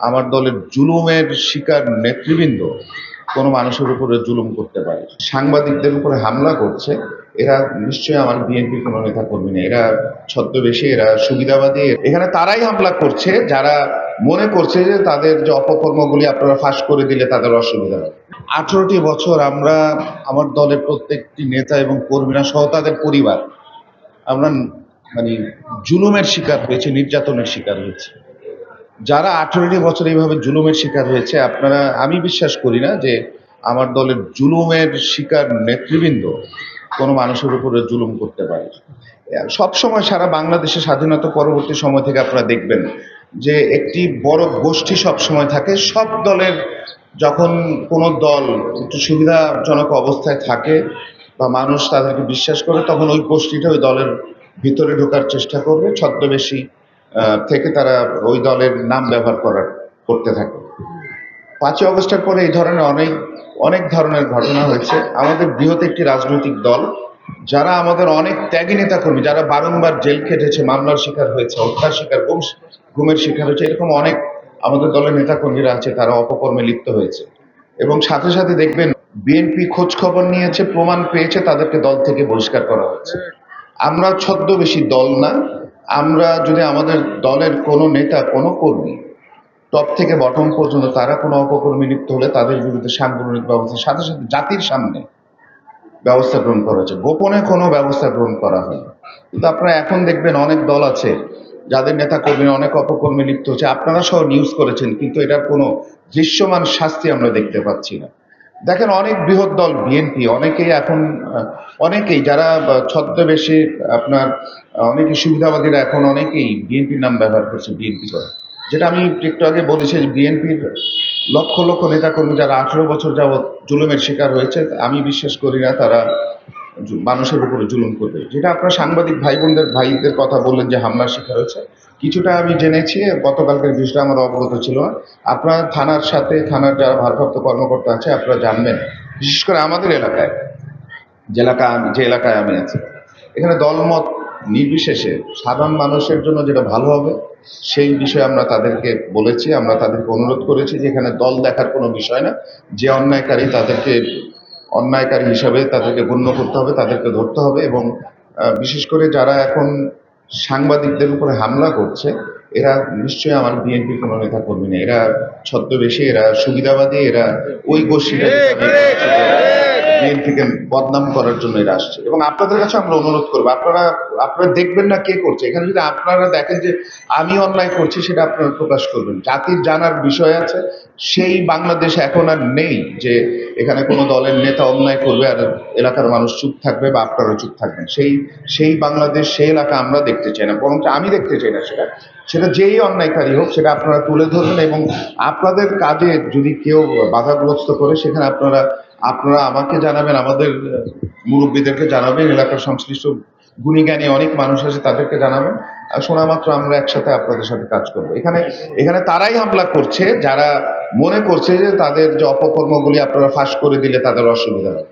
আমার দলের জুলুমের শিকার নেতৃবৃন্দ কোনো মানুষের উপরে জুলুম করতে পারে। সাংবাদিকদের উপরে হামলা করছে, এরা নিশ্চয়ই আমার বিএনপি কোনো নেতা কর্মী না এরা ছদ্মবেশী, এরা সুবিধাবাদী। এখানে তারাই হামলা করছে, যারা মনে করছে যে তাদের যে অপকর্মগুলি আপনারা ফাঁস করে দিলে তাদের অসুবিধা। হবে আঠারোটি বছর আমরা আমার দলের প্রত্যেকটি নেতা এবং কর্মীরা সহ তাদের পরিবার, আমরা মানে জুলুমের শিকার হয়েছে, নির্যাতনের শিকার হয়েছে। যারা আঠারোটি বছর এইভাবে জুলুমের শিকার হয়েছে, আপনারা, আমি বিশ্বাস করি না যে আমার দলের জুলুমের শিকার নেতৃবৃন্দ কোনো মানুষের উপরে জুলুম করতে পারে। সব সময় সারা বাংলাদেশের স্বাধীনতা পরবর্তী সময় থেকে আপনারা দেখবেন যে একটি বড় গোষ্ঠী সব সময় থাকে। সব দলের যখন কোনো দল একটু সুবিধাজনক অবস্থায় থাকে বা মানুষ তাদেরকে বিশ্বাস করে, তখন ওই গোষ্ঠীটা ওই দলের ভিতরে ঢোকার চেষ্টা করবে। ছদ্মবেশী থেকে তারা ওই দলের নাম ব্যবহার করার, করতে থাকে। পাঁচই অগস্টের পরে এই ধরনের অনেক অনেক ধরনের ঘটনা হয়েছে। আমাদের বৃহৎ একটি রাজনৈতিক দল, যারা আমাদের অনেক ত্যাগী নেতা কর্মী যারা বারংবার জেল খেটেছে, মামলার শিকার হয়েছে, হত্যার শিকার, গুম, গুমের শিকার হয়েছে, এরকম অনেক আমাদের দলের নেতা কর্মীরা আছে, তারা অপকর্মে লিপ্ত হয়েছে। এবং সাথে সাথে দেখবেন, বিএনপি খোঁজ খবর নিয়েছে, প্রমাণ পেয়েছে, তাদেরকে দল থেকে বহিষ্কার করা হয়েছে। আমরা ছদ্মবেশী দল না আমরা যদি আমাদের দলের কোনো নেতা, কোনো কর্মী টপ থেকে বটম পর্যন্ত তারা কোনো অপকর্মী লিপ্ত হলে তাদের বিরুদ্ধে সাংগঠনিক ব্যবস্থা, সাথে সাথে জাতির সামনে ব্যবস্থা গ্রহণ করা হয়েছে। গোপনে কোনো ব্যবস্থা গ্রহণ করা হয় কিন্তু আপনারা এখন দেখবেন অনেক দল আছে যাদের নেতা কর্মী অনেক অপকর্মী লিপ্ত হচ্ছে। আপনারা সহ নিউজ করেছেন, কিন্তু এটার কোনো দৃশ্যমান শাস্তি আমরা দেখতে পাচ্ছি না। দেখেন অনেক বৃহৎ দল বিএনপি অনেকেই এখন অনেকেই যারা ছদ্মবেশে আপনার আহ, অনেকেই সুবিধাবাদীরা এখন অনেকেই বিএনপির নাম ব্যবহার করছে বিএনপি করে। যেটা আমি একটু আগে বলেছি বিএনপির লক্ষ লক্ষ নেতাকর্মী যারা আঠেরো বছর যাবৎ জুলুমের শিকার হয়েছে আমি বিশ্বাস করি না তারা মানুষের উপরে জুলুম করবে। যেটা আপনার সাংবাদিক ভাই বোনদের ভাইদের কথা বললেন যে হামলার শিকার হয়েছে কিছুটা আমি জেনেছি, গতকালকের বিষয়টা আমার অবগত ছিল। আপনার থানার সাথে, থানার যারা ভারপ্রাপ্ত কর্মকর্তা আছে, আপনারা জানবেন, বিশেষ করে আমাদের এলাকায়। যে এলাকা আমি যে এলাকায় আমি আছি। এখানে দলমত নির্বিশেষে সাধারণ মানুষের জন্য যেটা ভালো হবে, সেই বিষয়ে আমরা তাদেরকে বলেছি, আমরা তাদেরকে অনুরোধ করেছি যে এখানে দল দেখার কোনো বিষয় না। যে অন্যায়কারী তাদেরকে, অন্যায়কারী হিসাবে তাদেরকে গণ্য করতে হবে, তাদেরকে ধরতে হবে এবং বিশেষ করে যারা এখন সাংবাদিকদের উপরে হামলা করছে এরা নিশ্চয়ই আমার বিএনপি কোনো নেতা কর্মী না এরা ছদ্মবেশী এরা সুবিধাবাদী এরা ওই গোষ্ঠীটা বিএনপিকে বদনাম করার জন্য এরা আসছে। এবং আপনাদের কাছে আমরা অনুরোধ করব, আপনারা আপনারা দেখবেন না কে করছে। এখানে যদি আপনারা দেখেন যে আমি অন্যায় করছি, সেটা আপনারা প্রকাশ করবেন। জাতির জানার বিষয় আছে, সেই বাংলাদেশ এখন আর নেই যে এখানে কোনো দলের নেতা অন্যায় করবে আর এলাকার মানুষ চুপ থাকবে বা আপনারা চুপ থাকবেন। সেই সেই বাংলাদেশ, সেই এলাকা আমরা দেখতে চাই না বরং আমি দেখতে চাই না সেটা। সেটা যেই অন্যায়কারী হোক, সেটা আপনারা তুলে ধরবেন এবং আপনাদের কাজে যদি কেউ বাধাগ্রস্ত করে, সেখানে আপনারা আপনারা আমাকে জানাবেন, আমাদের মুরব্বীদেরকে জানাবেন, এলাকার সংশ্লিষ্ট গুণীজ্ঞানী অনেক মানুষ আছে, তাদেরকে জানাবেন। শোনা মাত্র আমরা একসাথে আপনাদের সাথে কাজ করব। এখানে এখানে তারাই হামলা করছে, যারা মনে করছে যে তাদের যে অপকর্মগুলি আপনারা ফাঁস করে দিলে তাদের অসুবিধা হবে।